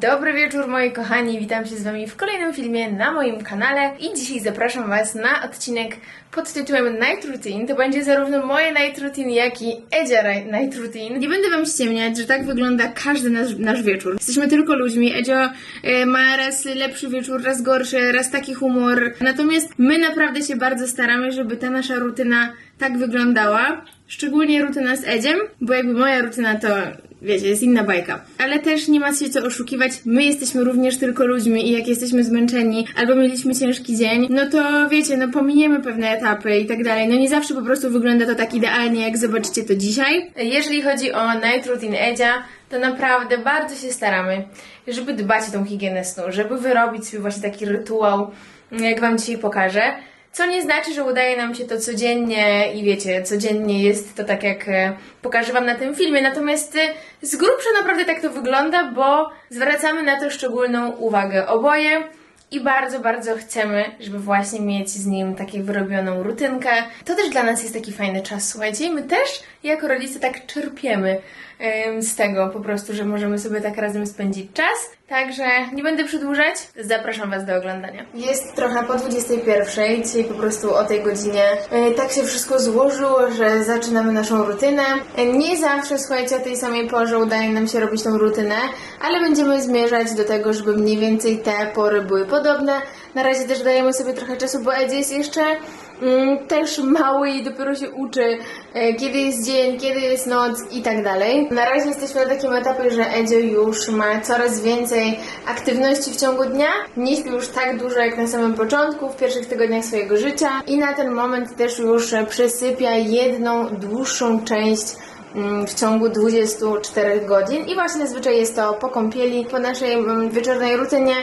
Dobry wieczór moi kochani, witam się z wami w kolejnym filmie na moim kanale i dzisiaj zapraszam was na odcinek pod tytułem Night Routine. To będzie zarówno moje Night Routine, jak i Edzia Night Routine. Nie będę wam ściemniać, że tak wygląda każdy nasz, nasz wieczór. Jesteśmy tylko ludźmi, Edzio e, ma raz lepszy wieczór, raz gorszy, raz taki humor. Natomiast my naprawdę się bardzo staramy, żeby ta nasza rutyna tak wyglądała. Szczególnie rutyna z Edziem, bo jakby moja rutyna to wiecie, jest inna bajka. Ale też nie ma się co oszukiwać, my jesteśmy również tylko ludźmi i jak jesteśmy zmęczeni albo mieliśmy ciężki dzień, no to wiecie, no pominiemy pewne etapy i tak dalej. No nie zawsze po prostu wygląda to tak idealnie, jak zobaczycie to dzisiaj. Jeżeli chodzi o Night Routine Edzia, to naprawdę bardzo się staramy, żeby dbać o tą higienę snu, żeby wyrobić sobie właśnie taki rytuał, jak Wam dzisiaj pokażę. Co nie znaczy, że udaje nam się to codziennie i wiecie, codziennie jest to tak, jak e, pokażę Wam na tym filmie. Natomiast e, z grubsza naprawdę tak to wygląda, bo zwracamy na to szczególną uwagę oboje i bardzo, bardzo chcemy, żeby właśnie mieć z nim taką wyrobioną rutynkę. To też dla nas jest taki fajny czas, słuchajcie. I my też jako rodzice tak czerpiemy em, z tego po prostu, że możemy sobie tak razem spędzić czas. Także nie będę przedłużać, zapraszam Was do oglądania. Jest trochę po 21, dzisiaj po prostu o tej godzinie e, tak się wszystko złożyło, że zaczynamy naszą rutynę. E, Nie zawsze, słuchajcie, o tej samej porze udaje nam się robić tą rutynę, ale będziemy zmierzać do tego, żeby mniej więcej te pory były podobne. Na razie też dajemy sobie trochę czasu, bo Edzie jest jeszcze też mały i dopiero się uczy, e, kiedy jest dzień, kiedy jest noc i tak dalej. Na razie jesteśmy na takim etapie, że Edzio już ma coraz więcej aktywności w ciągu dnia. Nie śpi już tak dużo jak na samym początku, w pierwszych tygodniach swojego życia i na ten moment też już przesypia jedną dłuższą część mm, w ciągu 24 godzin i właśnie zazwyczaj jest to po kąpieli, po naszej mm, wieczornej rutynie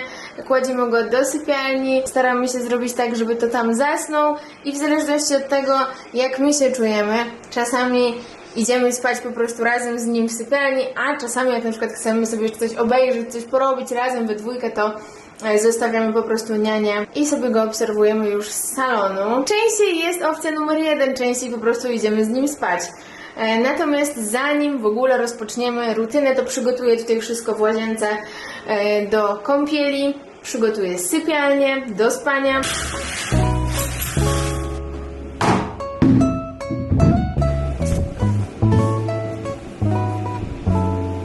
kładziemy go do sypialni, staramy się zrobić tak, żeby to tam zasnął i w zależności od tego, jak my się czujemy, czasami idziemy spać po prostu razem z nim w sypialni, a czasami jak na przykład chcemy sobie coś obejrzeć, coś porobić razem we dwójkę, to e, zostawiamy po prostu nianię i sobie go obserwujemy już z salonu. Częściej jest opcja numer jeden, częściej po prostu idziemy z nim spać. E, Natomiast zanim w ogóle rozpoczniemy rutynę, to przygotuję tutaj wszystko w łazience e, do kąpieli, przygotuję sypialnię do spania.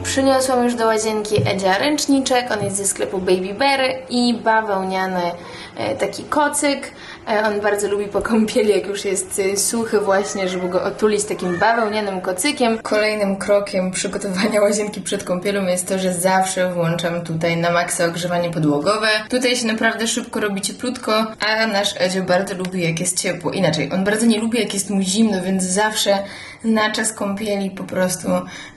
Przyniosłam już do łazienki Edzia ręczniczek, on jest ze sklepu Baby Bear i bawełniany e, taki kocyk. On bardzo lubi po kąpieli, jak już jest e, suchy właśnie, żeby go otulić takim bawełnianym kocykiem. Kolejnym krokiem przygotowania łazienki przed kąpielą jest to, że zawsze włączam tutaj na maksa ogrzewanie podłogowe. Tutaj się naprawdę szybko robi cieplutko, a nasz Edzio bardzo lubi jak jest ciepło. Inaczej, on bardzo nie lubi jak jest mu zimno, więc zawsze na czas kąpieli po prostu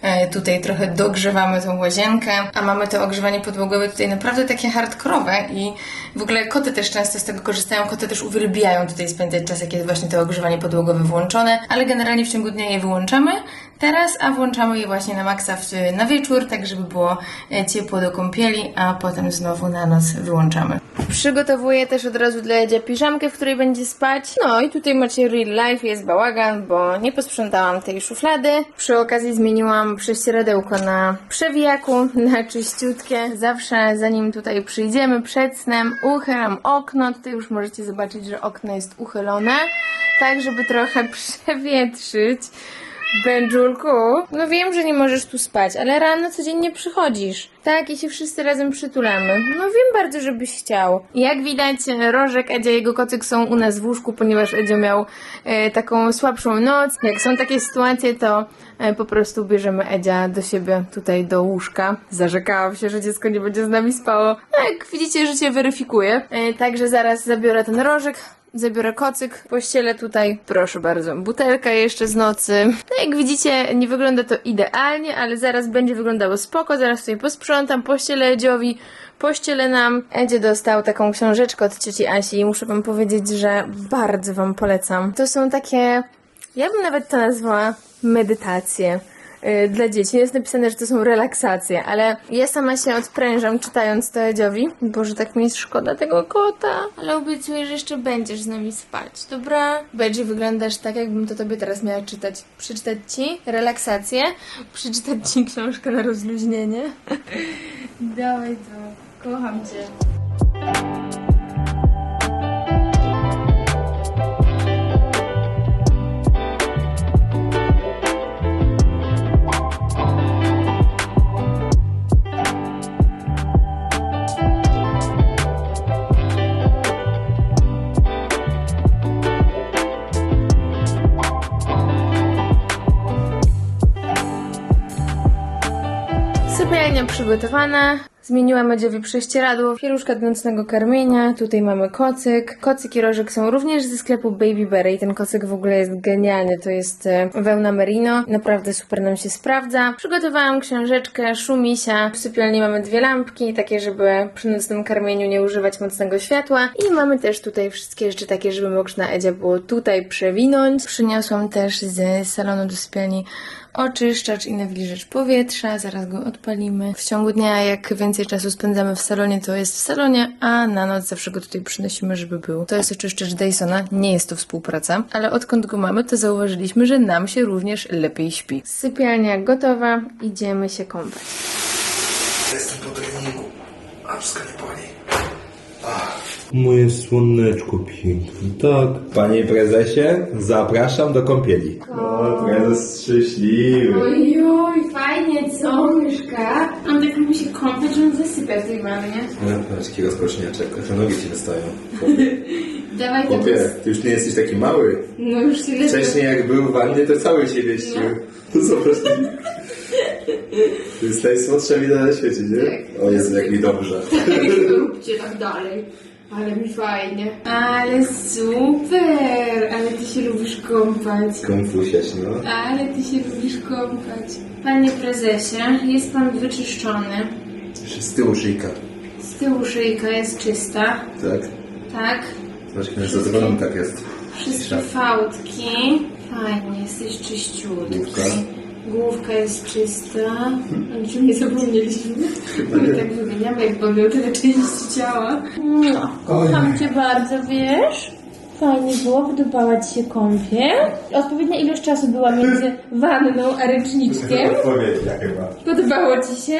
e, tutaj trochę dogrzewamy tą łazienkę, a mamy to ogrzewanie podłogowe tutaj naprawdę takie hardkorowe i w ogóle koty też często z tego korzystają, koty też uwielbiają tutaj spędzać czas, jak jest właśnie to ogrzewanie podłogowe włączone, ale generalnie w ciągu dnia je wyłączamy teraz, a włączamy je właśnie na maksa w, na wieczór, tak żeby było e, ciepło do kąpieli, a potem znowu na noc wyłączamy. Przygotowuję też od razu dla Edzia piżamkę, w której będzie spać. No i tutaj macie real life, jest bałagan, bo nie posprzątałam tej szuflady. Przy okazji zmieniłam prześcieradełko na przewijaku, na czyściutkie. Zawsze zanim tutaj przyjdziemy przed snem, uchylam okno. Tutaj już możecie zobaczyć, że okno jest uchylone, tak żeby trochę przewietrzyć. Benżulku, no wiem, że nie możesz tu spać, ale rano codziennie przychodzisz. Tak, i się wszyscy razem przytulamy. No wiem bardzo, żebyś chciał. Jak widać, Rożek, Edzia i jego kocyk są u nas w łóżku, ponieważ Edzio miał e, taką słabszą noc. Jak są takie sytuacje, to e, po prostu bierzemy Edzia do siebie tutaj do łóżka. Zarzekałam się, że dziecko nie będzie z nami spało. No jak widzicie, życie weryfikuje. E, także zaraz zabiorę ten Rożek, Zabiorę kocyk, pościelę tutaj, proszę bardzo, butelka jeszcze z nocy. No jak widzicie, nie wygląda to idealnie, ale zaraz będzie wyglądało spoko, zaraz tutaj posprzątam, pościelę Edziowi, pościelę nam. Edzie dostał taką książeczkę od cioci Asi i muszę wam powiedzieć, że bardzo wam polecam. To są takie, ja bym nawet to nazwała medytacje dla dzieci. Jest napisane, że to są relaksacje, ale ja sama się odprężam czytając to Edziowi. Boże, tak mi jest szkoda tego kota. Ale obiecuję, że jeszcze będziesz z nami spać, dobra? Będzie wyglądasz tak, jakbym to tobie teraz miała czytać. Przeczytać ci relaksację, przeczytać ci książkę na rozluźnienie. Dawaj to, kocham cię. Sypialnia przygotowana. Zmieniłam Edziowi prześcieradło, pieluszka do nocnego karmienia, tutaj mamy kocyk. Kocyk i rożek są również ze sklepu Baby Berry ten kocyk w ogóle jest genialny, to jest e, wełna merino, naprawdę super nam się sprawdza. Przygotowałam książeczkę, szumisia, w sypialni mamy dwie lampki, takie żeby przy nocnym karmieniu nie używać mocnego światła i mamy też tutaj wszystkie rzeczy takie, żeby można Edzia było tutaj przewinąć. Przyniosłam też z salonu do sypialni oczyszczacz i nawilżacz powietrza. Zaraz go odpalimy. W ciągu dnia, jak więcej czasu spędzamy w salonie, to jest w salonie, a na noc zawsze go tutaj przynosimy, żeby był. To jest oczyszczacz Dysona, nie jest to współpraca, ale odkąd go mamy, to zauważyliśmy, że nam się również lepiej śpi. Sypialnia gotowa, idziemy się kąpać. Jestem po treningu, a wszystko nie boli. Moje słoneczko piękne, tak. Panie prezesie, zapraszam do kąpieli. O, prezes szczęśliwy. Ojoj, fajnie, co, Myszka? On tak lubi się kąpać, że on zasypia w tej wannie. No, patrz, jaki rozkoszniaczek, aż nogi ci wystają. Dawaj to Chłopie, ty już nie jesteś taki mały. No już tyle. Wcześniej jak był w wannie, to cały się mieścił. To zobacz. To jest najsłodsza wina na świecie, nie? O Jezu, jak mi dobrze. Róbcie tak dalej. Ale mi fajnie. Ale super! Ale ty się lubisz kąpać. Konfusiać, no. Ale ty się lubisz kąpać. Panie prezesie, jest pan wyczyszczony. Jeszcze z tyłu szyjka. Z tyłu szyjka jest czysta. Tak? Tak? Zobacz, jak za dzwonem tak jest. Wszystkie fałdki. Fajnie, jesteś czyściutki. Główka. Główka jest czysta. O czym nie zapomnieliśmy? My tak wymieniamy, jak mamy tyle części ciała. No, kocham cię bardzo, wiesz? Fajnie było, wydupała ci się kąpiel. Odpowiednia ilość czasu była między wanną a ręczniczkiem. Odpowiednia chyba. Podobało ci się?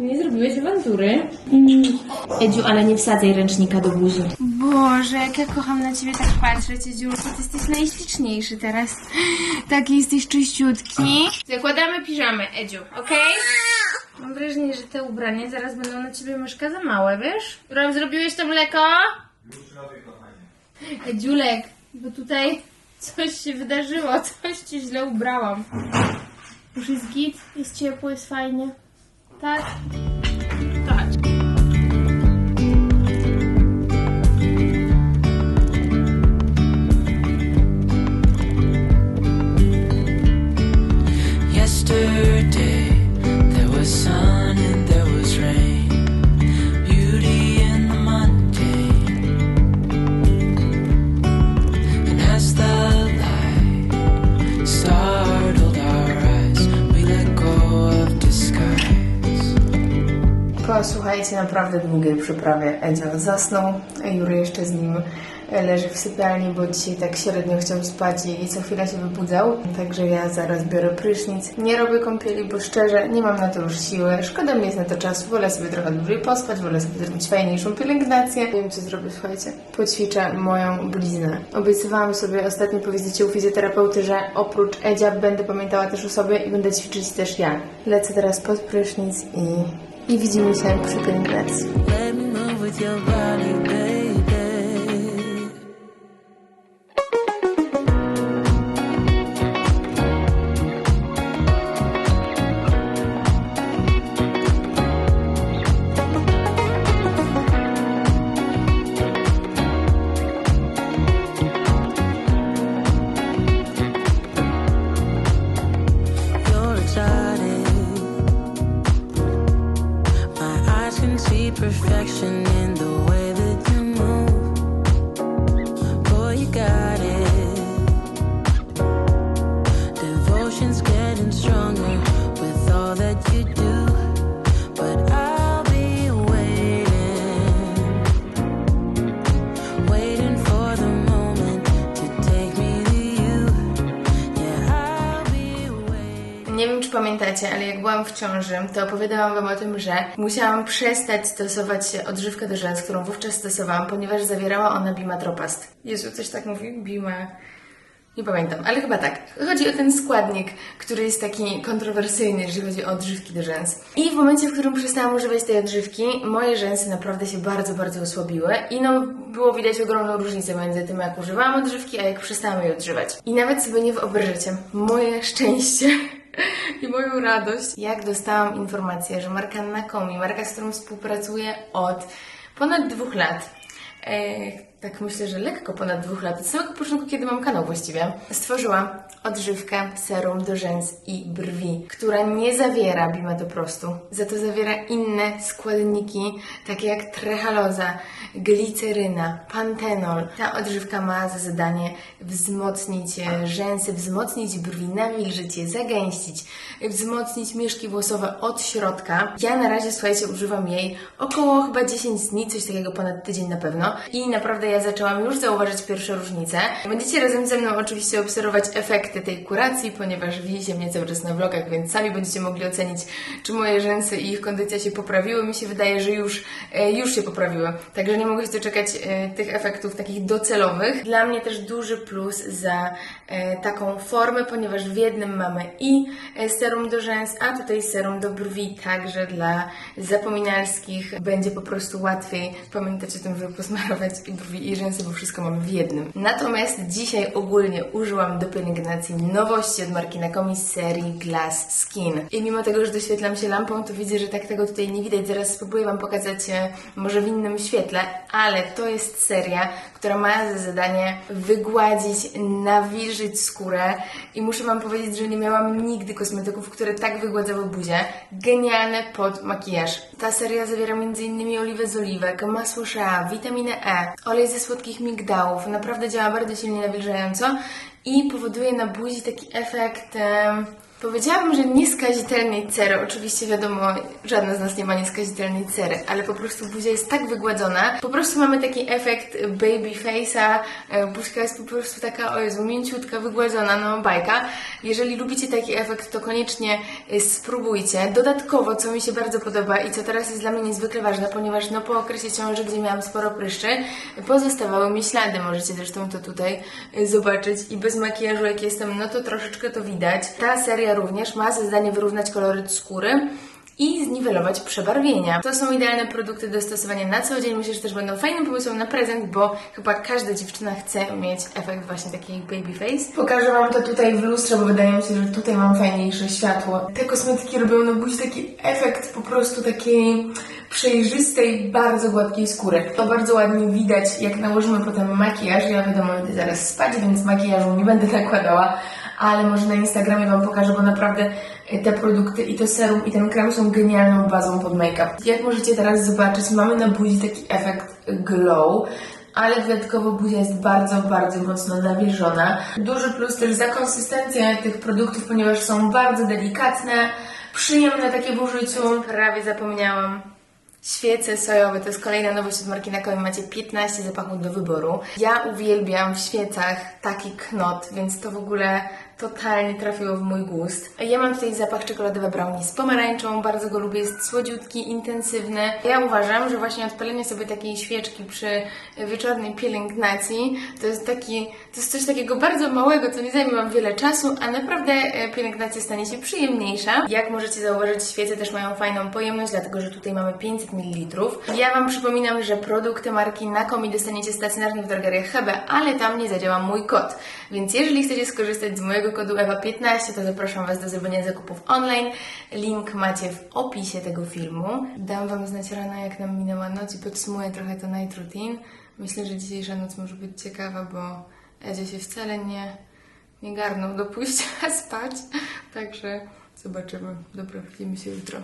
Nie zrobiłeś awantury. Mm. Edziu, ale nie wsadzaj ręcznika do buzi. Boże, jak ja kocham na ciebie tak patrzeć, Edziulku. Ty jesteś najśliczniejszy teraz. Taki jesteś czyściutki. Zakładamy piżamy, Edziu, okej? Mam wrażenie, że te ubrania zaraz będą na ciebie myszka za małe, wiesz? Ram, zrobiłeś to mleko? Edziulek, bo tutaj coś się wydarzyło, coś ci źle ubrałam. Już jest git, jest ciepło, jest fajnie. Tak? Słuchajcie, naprawdę długiej przyprawie Edzio zasnął, Jury jeszcze z nim leży w sypialni, bo dzisiaj tak średnio chciał spać i co chwilę się wybudzał. Także ja zaraz biorę prysznic. Nie robię kąpieli, bo szczerze nie mam na to już siły. Szkoda mi jest na to czasu. Wolę sobie trochę dłużej pospać, wolę sobie zrobić fajniejszą pielęgnację. Wiem, co zrobię, słuchajcie. Poćwiczę moją bliznę. Obiecywałam sobie ostatnio po wizycie u fizjoterapeuty, że oprócz Edzia będę pamiętała też o sobie i będę ćwiczyć też ja. Lecę teraz pod prysznic i, i widzimy się przy perfection w ciąży, to opowiadałam Wam o tym, że musiałam przestać stosować odżywkę do rzęs, którą wówczas stosowałam, ponieważ zawierała ona bimatropast. Jezu, coś tak mówi? Bima... Nie pamiętam, ale chyba tak. Chodzi o ten składnik, który jest taki kontrowersyjny, jeżeli chodzi o odżywki do rzęs. I w momencie, w którym przestałam używać tej odżywki, moje rzęsy naprawdę się bardzo, bardzo osłabiły i no było widać ogromną różnicę między tym, jak używałam odżywki, a jak przestałam jej odżywać. I nawet sobie nie wyobrażacie moje szczęście i moją radość, jak dostałam informację, że marka Nakomi, marka, z którą współpracuję od ponad dwóch lat, e, tak myślę, że lekko ponad dwóch lat, od samego początku, kiedy mam kanał właściwie, stworzyła odżywkę serum do rzęs i brwi, która nie zawiera bimetoprostu, za to zawiera inne składniki, takie jak trehaloza, gliceryna, pantenol. Ta odżywka ma za zadanie wzmocnić e, rzęsy, wzmocnić brwi, nawilżyć je, zagęścić, wzmocnić mieszki włosowe od środka. Ja na razie, słuchajcie, używam jej około chyba 10 dni, coś takiego ponad tydzień na pewno i naprawdę ja zaczęłam już zauważyć pierwsze różnice. Będziecie razem ze mną oczywiście obserwować efekty tej kuracji, ponieważ widzicie mnie cały czas na vlogach, więc sami będziecie mogli ocenić, czy moje rzęsy i ich kondycja się poprawiły. Mi się wydaje, że już, e, już się poprawiły. Także nie mogę się doczekać e, tych efektów takich docelowych. Dla mnie też duży plus za e, taką formę, ponieważ w jednym mamy i serum do rzęs, a tutaj serum do brwi, także dla zapominalskich będzie po prostu łatwiej pamiętać o tym, żeby posmarować i brwi i rzęsy, bo wszystko mamy w jednym. Natomiast dzisiaj ogólnie użyłam do pielęgnacji nowości od marki Nakomi z serii Glass Skin. I mimo tego, że doświetlam się lampą, to widzę, że tak tego tutaj nie widać. Zaraz spróbuję Wam pokazać e, może w innym świetle, ale to jest seria, która ma za zadanie wygładzić, nawilżyć skórę i muszę Wam powiedzieć, że nie miałam nigdy kosmetyków, które tak wygładzały buzię. Genialne pod makijaż. Ta seria zawiera m.in. oliwę z oliwek, masło shea, witaminę E, olej ze słodkich migdałów. Naprawdę działa bardzo silnie nawilżająco i powoduje na buzi taki efekt... Powiedziałabym, że nieskazitelnej cery. Oczywiście wiadomo, żadna z nas nie ma nieskazitelnej cery, ale po prostu buzia jest tak wygładzona. Po prostu mamy taki efekt baby face'a. e, Buźka jest po prostu taka, o Jezu, mięciutka, wygładzona, no bajka. Jeżeli lubicie taki efekt, to koniecznie e, spróbujcie. Dodatkowo, co mi się bardzo podoba i co teraz jest dla mnie niezwykle ważne, ponieważ no po okresie ciąży, gdzie miałam sporo pryszczy, pozostawały mi ślady. Możecie zresztą to tutaj e, zobaczyć i bez makijażu jak jestem, no to troszeczkę to widać. Ta seria również ma za zadanie wyrównać koloryt skóry i zniwelować przebarwienia. To są idealne produkty do stosowania na co dzień. Myślę, że też będą fajnym pomysłem na prezent, bo chyba każda dziewczyna chce mieć efekt właśnie taki jak baby face. Pokażę Wam to tutaj w lustrze, bo wydaje mi się, że tutaj mam fajniejsze światło. Te kosmetyki robią na buzi taki efekt po prostu takiej przejrzystej, bardzo gładkiej skóry. To bardzo ładnie widać, jak nałożymy potem makijaż. Ja wiadomo, idę zaraz spać, więc makijażu nie będę nakładała, ale może na Instagramie Wam pokażę, bo naprawdę e, te produkty i to serum i ten krem są genialną bazą pod make-up. Jak możecie teraz zobaczyć, mamy na buzi taki efekt glow, ale dodatkowo buzia jest bardzo, bardzo mocno nawilżona. Duży plus też za konsystencję tych produktów, ponieważ są bardzo delikatne, przyjemne takie w użyciu. Prawie zapomniałam. Świece sojowe to jest kolejna nowość od marki Nakomi. Macie 15 zapachów do wyboru. Ja uwielbiam w świecach taki knot, więc to w ogóle totalnie trafiło w mój gust. Ja mam tutaj zapach czekoladowy brownie z pomarańczą, bardzo go lubię, jest słodziutki, intensywny. Ja uważam, że właśnie odpalenie sobie takiej świeczki przy wieczornej pielęgnacji to jest taki, to jest coś takiego bardzo małego, co nie zajmie Wam wiele czasu, a naprawdę e, pielęgnacja stanie się przyjemniejsza. Jak możecie zauważyć, świece też mają fajną pojemność, dlatego że tutaj mamy 500 ml. Ja Wam przypominam, że produkty marki Nakomi dostaniecie stacjonarnie w drogeriach Hebe, ale tam nie zadziała mój kod. Więc jeżeli chcecie skorzystać z mojego kodu EWA15, to zapraszam Was do zrobienia zakupów online. Link macie w opisie tego filmu. Dam Wam znać rano, jak nam minęła noc i podsumuję trochę to night routine. Myślę, że dzisiejsza noc może być ciekawa, bo Edzia się wcale nie, nie garnął do pójścia spać. Także zobaczymy. Dobra, widzimy się jutro.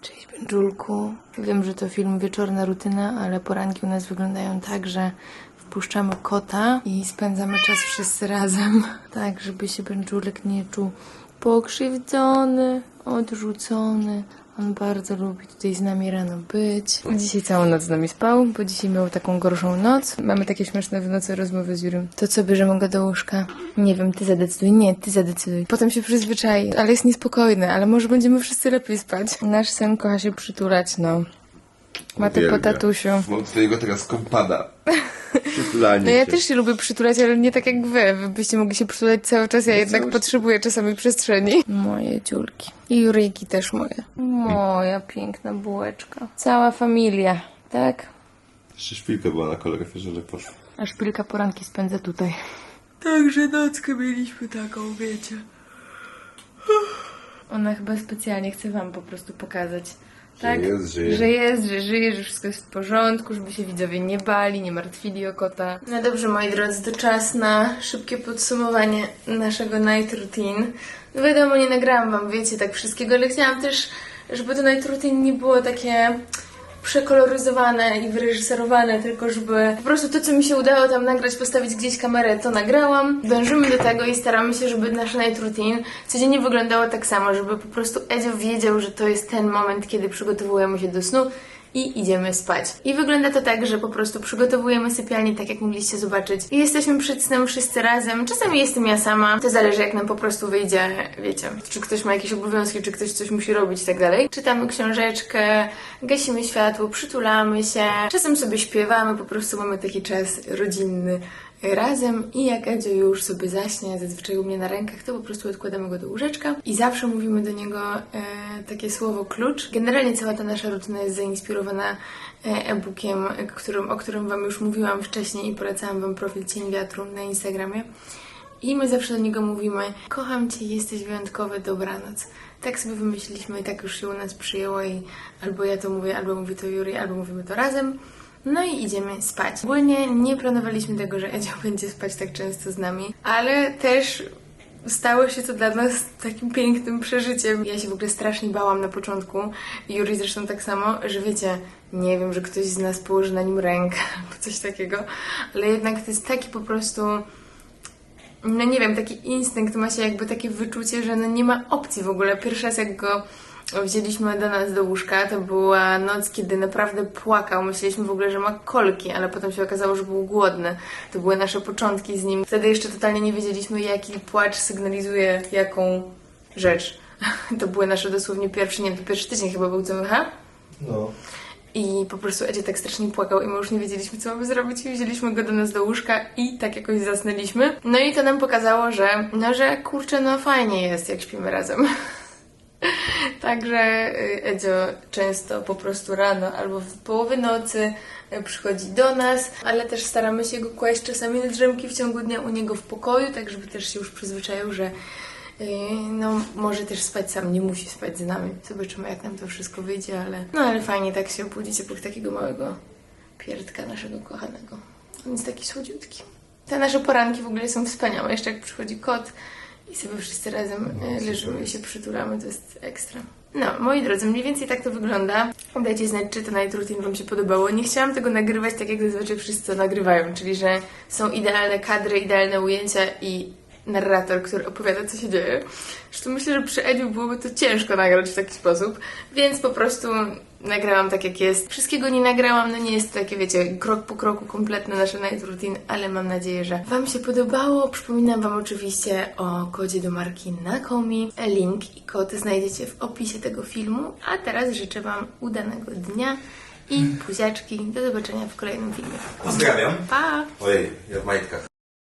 Cześć Będżulku. Wiem, że to film Wieczorna Rutyna, ale poranki u nas wyglądają tak, że wpuszczamy kota i spędzamy czas wszyscy razem, tak żeby się Będżulek nie czuł pokrzywdzony, odrzucony. On bardzo lubi tutaj z nami rano być. Dzisiaj całą noc z nami spał, bo dzisiaj miał taką gorszą noc. Mamy takie śmieszne w nocy rozmowy z Jurym. To co, bierzemy go do łóżka? Nie wiem, ty zadecyduj. Nie, ty zadecyduj. Potem się przyzwyczai, ale jest niespokojny, ale może będziemy wszyscy lepiej spać. Nasz sen kocha się przytulać, no. Ma to po tatusiu. Mam twojego teraz kompada. Przytulanie No ja się. też się lubię przytulać, ale nie tak jak wy. Wy byście mogli się przytulać cały czas, ja jednak cały- potrzebuję czasami przestrzeni. Moje ciulki. I Juryjki też moje. Moja piękna bułeczka. Cała familia, tak? Jeszcze szpilka była na koloryferze, że poszło. A szpilka poranki spędza tutaj. Także nockę mieliśmy taką, wiecie. Ona chyba specjalnie chce wam po prostu pokazać. Tak? jest, żyje. Że jest, że żyje, że wszystko jest w porządku, żeby się widzowie nie bali, nie martwili o kota. No dobrze, moi drodzy, to czas na szybkie podsumowanie naszego night routine. No wiadomo, nie nagrałam wam, wiecie, tak wszystkiego, ale chciałam też, żeby to night routine nie było takie przekoloryzowane i wyreżyserowane, tylko żeby po prostu to, co mi się udało tam nagrać, postawić gdzieś kamerę, to nagrałam. Dążymy do tego i staramy się, żeby nasz night routine codziennie wyglądało tak samo, żeby po prostu Edzio wiedział, że to jest ten moment, kiedy przygotowujemy się do snu i idziemy spać. I wygląda to tak, że po prostu przygotowujemy sypialnię, tak jak mogliście zobaczyć. I jesteśmy przed snem wszyscy razem. Czasami jestem ja sama. To zależy, jak nam po prostu wyjdzie, wiecie. Czy ktoś ma jakieś obowiązki, czy ktoś coś musi robić i tak dalej. Czytamy książeczkę, gasimy światło, przytulamy się. Czasem sobie śpiewamy, po prostu mamy taki czas rodzinny razem i jak Edzio już sobie zaśnie, zazwyczaj u mnie na rękach, to po prostu odkładamy go do łóżeczka i zawsze mówimy do niego e, takie słowo klucz. Generalnie cała ta nasza rutyna jest zainspirowana e, e-bookiem, którym, o którym Wam już mówiłam wcześniej i polecałam Wam profil Cień Wiatru na Instagramie. I my zawsze do niego mówimy: Kocham cię, jesteś wyjątkowy, dobranoc. Tak sobie wymyśliliśmy i tak już się u nas przyjęło i albo ja to mówię, albo mówi to Juri, albo mówimy to razem. No i idziemy spać. Ogólnie nie planowaliśmy tego, że Edzio będzie spać tak często z nami, ale też stało się to dla nas takim pięknym przeżyciem. Ja się w ogóle strasznie bałam na początku, Juri zresztą tak samo, że wiecie, nie wiem, że ktoś z nas położy na nim rękę albo coś takiego, ale jednak to jest taki po prostu no nie wiem, taki instynkt, ma się jakby takie wyczucie, że no nie ma opcji w ogóle. Pierwszy raz jak go wzięliśmy do nas do łóżka, to była noc, kiedy naprawdę płakał. Myśleliśmy w ogóle, że ma kolki, ale potem się okazało, że był głodny. To były nasze początki z nim. Wtedy jeszcze totalnie nie wiedzieliśmy, jaki płacz sygnalizuje jaką rzecz. To były nasze dosłownie pierwszy, nie wiem, to pierwszy tydzień chyba był CMH. No. I po prostu Edzie tak strasznie płakał i my już nie wiedzieliśmy, co mamy zrobić i wzięliśmy go do nas do łóżka i tak jakoś zasnęliśmy. No i to nam pokazało, że no, że kurczę, no fajnie jest, jak śpimy razem. Także y, Edzio często po prostu rano albo w połowie nocy y, przychodzi do nas, ale też staramy się go kłaść czasami na drzemki w ciągu dnia u niego w pokoju, tak żeby też się już przyzwyczaił, że y, no może też spać sam, nie musi spać z nami. Zobaczymy jak nam to wszystko wyjdzie, ale no ale fajnie tak się obudzić obok takiego małego pierdka naszego kochanego. On jest taki słodziutki. Te nasze poranki w ogóle są wspaniałe. Jeszcze jak przychodzi kot i sobie wszyscy razem e, leżymy i się przytulamy, to jest ekstra. No, moi drodzy, mniej więcej tak to wygląda. Dajcie znać, czy to night routine Wam się podobało. Nie chciałam tego nagrywać tak, jak zazwyczaj wszyscy to nagrywają, czyli że są idealne kadry, idealne ujęcia i narrator, który opowiada, co się dzieje. Zresztą myślę, że przy Ediu byłoby to ciężko nagrać w taki sposób, więc po prostu nagrałam tak, jak jest. Wszystkiego nie nagrałam, no nie jest to takie, wiecie, krok po kroku kompletne nasze night routine, ale mam nadzieję, że Wam się podobało. Przypominam Wam oczywiście o kodzie do marki Nakomi. Link i kod znajdziecie w opisie tego filmu, a teraz życzę Wam udanego dnia i buziaczki. Do zobaczenia w kolejnym filmie. Pozdrawiam. Pa! Ojej, ja w majtkach.